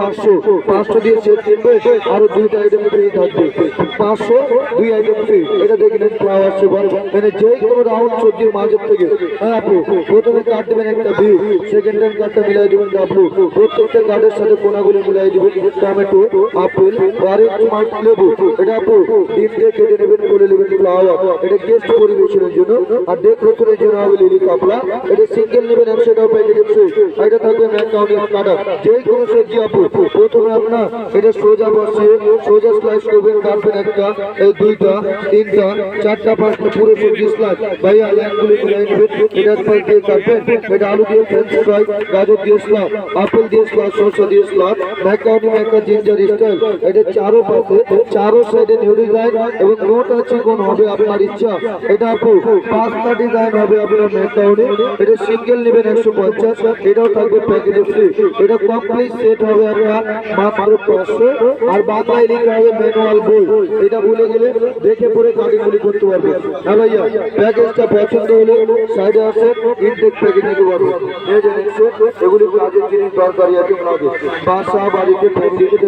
পাঁচশো পাঁচশো দিয়ে সেট কিনবে আরও দুইটা আইটেম ফ্রি থাকবে। পাঁচশো, দুই আইটেম ফ্রি এটা দেখে নেন ফ্লাওয়ার মানে যে কোনো রাউন্ড সবজির মাঝের থেকে হ্যাঁ আপু, প্রথমে কার্ড দেবেন একটা ভিউ সেকেন্ড টাইম কার্ডটা মিলাই দেবেন ডাবলু প্রত্যেকটা কার্ডের সাথে কোনাগুলো মিলাই দেবেন, টমেটো, আপেল অরেঞ্জ মাল্ট লেবু। এটা, আপু, ডিম দিয়ে কেটে নেবেন, করে নেবেন ফ্লাওয়ার এটা গেস্ট পরিবেশনের জন্য। আর ডেকোরেশনের জন্য হবে লিলি কাপড়া, এটা সিঙ্গেল নেবেন, একশো টাকা প্যাকেট ফ্রি এটা থাকবে ম্যাকাউনি কাটা। যে কোনো সবজি, আপু প্রথমে আপনার এটা সোজা বসিয়ে সোজা স্লাইস করবেন কাটবেন একটা দুইটা, তিনটা, চারটা পাঁচটা, পুরো সবজি স্লাইস ভাইয়া মিলাই নেবেন, এটা দিয়ে কাটবেন, এটা আলু দিয়ে ফ্রেঞ্চ ফ্রাই গাজর দিয়ে স্লাদ আপেল দিয়ে স্লাদ শসা দিয়ে স্লাদ ম্যাকাউনি ম্যাকা জিঞ্জার স্টাইল এটা চারো পাশে, চারো সাইডে নিউ ডিজাইন এবং নোট আছে কোন হবে আপনার ইচ্ছা? এটা আপু, পাঁচটা ডিজাইন হবে আপনার ম্যাকাউনি এটা সিঙ্গেল নেবেন একশো পঞ্চাশ, এটাও থাকবে প্যাকেটে ফ্রি এটা কমপ্লিট সেট হবে মাত্র পাঁচশো আর বাংলায় লিখতে হবে ম্যানুয়াল বই। এটা ভুলে গেলে দেখে পড়ে কাটিংগুলি করতে পারবে। হ্যাঁ ভাইয়া, প্যাকেজটা পছন্দ হলে সাইডে আসে, ইনটেক প্যাকেজ নিতে পারবে। এই যে এগুলি কাজের জিনিস দরকারি আছে বাসা, বাড়িতে দেখতে